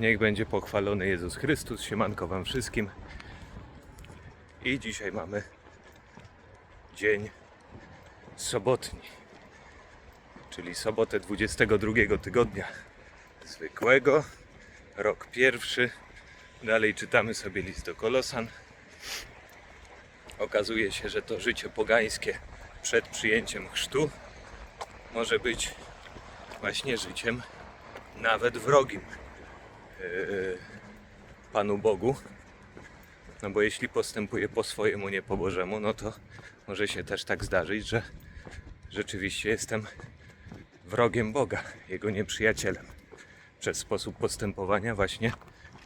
Niech będzie pochwalony Jezus Chrystus. Siemanko Wam wszystkim. I dzisiaj mamy dzień sobotni, czyli sobotę 22 tygodnia zwykłego, rok pierwszy. Dalej czytamy sobie list do Kolosan. Okazuje się, że to życie pogańskie przed przyjęciem chrztu może być właśnie życiem nawet wrogim yy, Panu Bogu. No bo jeśli postępuje po swojemu, nie po Bożemu, no to może się też tak zdarzyć, że rzeczywiście jestem wrogiem Boga, Jego nieprzyjacielem. Przez sposób postępowania właśnie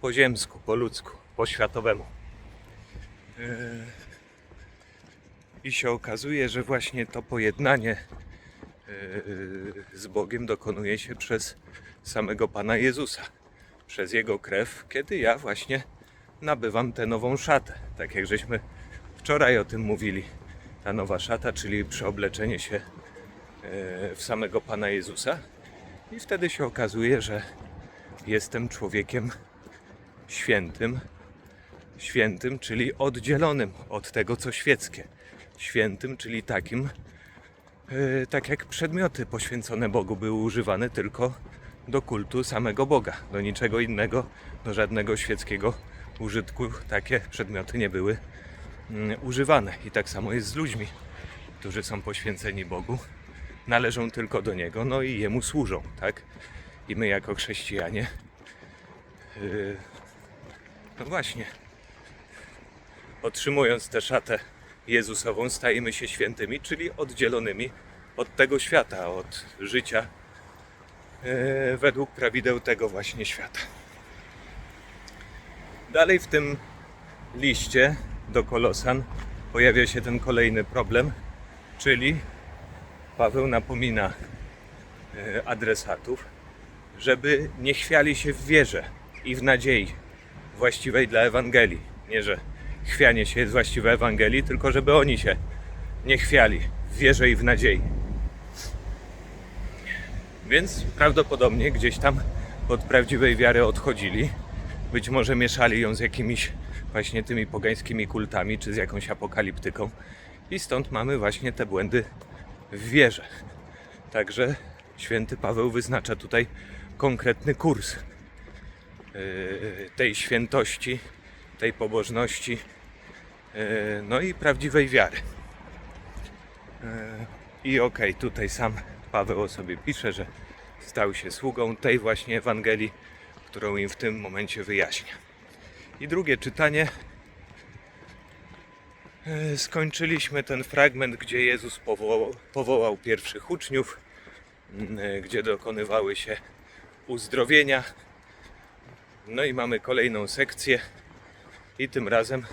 po ziemsku, po ludzku, po światowemu. Yy, I się okazuje, że właśnie to pojednanie z Bogiem dokonuje się przez samego Pana Jezusa, przez Jego krew, kiedy ja właśnie nabywam tę nową szatę. Tak jak żeśmy wczoraj o tym mówili. Ta nowa szata, czyli przeobleczenie się yy, w samego Pana Jezusa. I wtedy się okazuje, że jestem człowiekiem świętym, świętym, czyli oddzielonym od tego, co świeckie. Świętym, czyli takim, yy, tak jak przedmioty poświęcone Bogu były używane tylko do kultu samego Boga, do niczego innego, do żadnego świeckiego użytku takie przedmioty nie były mm, używane. I tak samo jest z ludźmi, którzy są poświęceni Bogu, należą tylko do Niego, no i Jemu służą, tak? I my jako chrześcijanie, yy, no właśnie, otrzymując tę szatę Jezusową, stajemy się świętymi, czyli oddzielonymi od tego świata, od życia według prawideł tego właśnie świata. Dalej w tym liście do Kolosan pojawia się ten kolejny problem, czyli Paweł napomina e, adresatów, żeby nie chwiali się w wierze i w nadziei właściwej dla Ewangelii. Nie, że chwianie się jest właściwe Ewangelii, tylko żeby oni się nie chwiali w wierze i w nadziei. Więc prawdopodobnie gdzieś tam od prawdziwej wiary odchodzili. Być może mieszali ją z jakimiś właśnie tymi pogańskimi kultami, czy z jakąś apokaliptyką. I stąd mamy właśnie te błędy w wierze. Także święty Paweł wyznacza tutaj konkretny kurs yy, tej świętości, tej pobożności, yy, no i prawdziwej wiary. Yy, I okej, tutaj sam Paweł o sobie pisze, że stał się sługą tej właśnie Ewangelii, którą im w tym momencie wyjaśnia. I drugie czytanie. Yy, Skończyliśmy ten fragment, gdzie Jezus powołał, powołał pierwszych uczniów, yy, gdzie dokonywały się uzdrowienia. No i mamy kolejną sekcję, i tym razem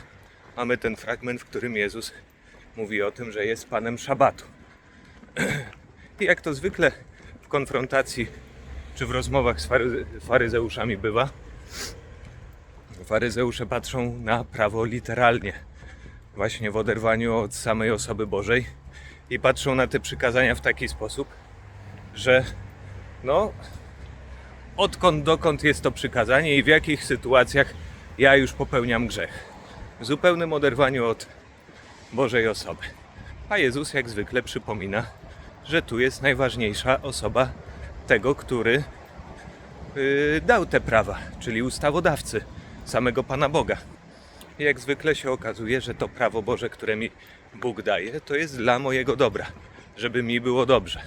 mamy ten fragment, w którym Jezus mówi o tym, że jest Panem Szabatu. I jak to zwykle w konfrontacji czy w rozmowach z faryze- faryzeuszami bywa, faryzeusze patrzą na prawo literalnie, właśnie w oderwaniu od samej osoby Bożej i patrzą na te przykazania w taki sposób, że no, odkąd dokąd jest to przykazanie i w jakich sytuacjach ja już popełniam grzech. W zupełnym oderwaniu od Bożej osoby. A Jezus jak zwykle przypomina, że tu jest najważniejsza osoba tego, który yy, dał te prawa, czyli ustawodawcy, samego Pana Boga. Jak zwykle się okazuje, że to prawo Boże, które mi Bóg daje, to jest dla mojego dobra, żeby mi było dobrze.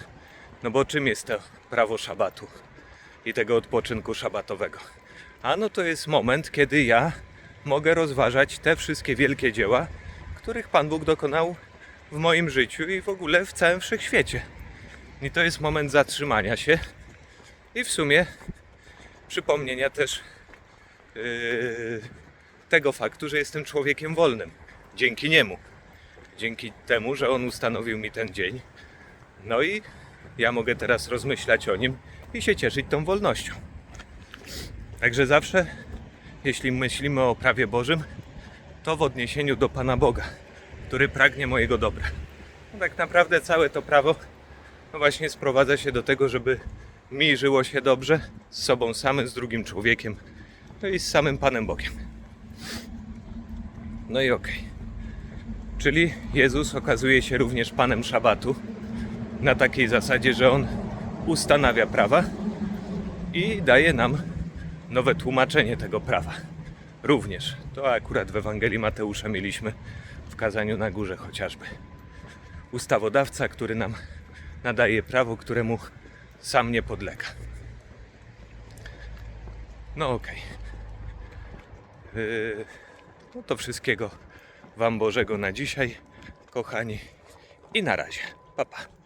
No bo czym jest to prawo szabatu i tego odpoczynku szabatowego? Ano to jest moment, kiedy ja mogę rozważać te wszystkie wielkie dzieła, których Pan Bóg dokonał w moim życiu i w ogóle w całym wszechświecie. I to jest moment zatrzymania się i w sumie przypomnienia też yy, tego faktu, że jestem człowiekiem wolnym. Dzięki niemu. Dzięki temu, że on ustanowił mi ten dzień. No i ja mogę teraz rozmyślać o nim i się cieszyć tą wolnością. Także zawsze, jeśli myślimy o prawie Bożym, to w odniesieniu do Pana Boga, który pragnie mojego dobra. No tak naprawdę całe to prawo właśnie sprowadza się do tego, żeby mi żyło się dobrze z sobą samym, z drugim człowiekiem no i z samym Panem Bogiem. No i okej. Czyli Jezus okazuje się również Panem Szabatu na takiej zasadzie, że On ustanawia prawa i daje nam nowe tłumaczenie tego prawa. Również. To akurat w Ewangelii Mateusza mieliśmy w kazaniu na górze chociażby. Ustawodawca, który nam nadaje prawo, któremu sam nie podlega. No okej. Yy, no to wszystkiego Wam Bożego na dzisiaj, kochani. I na razie. Pa, pa.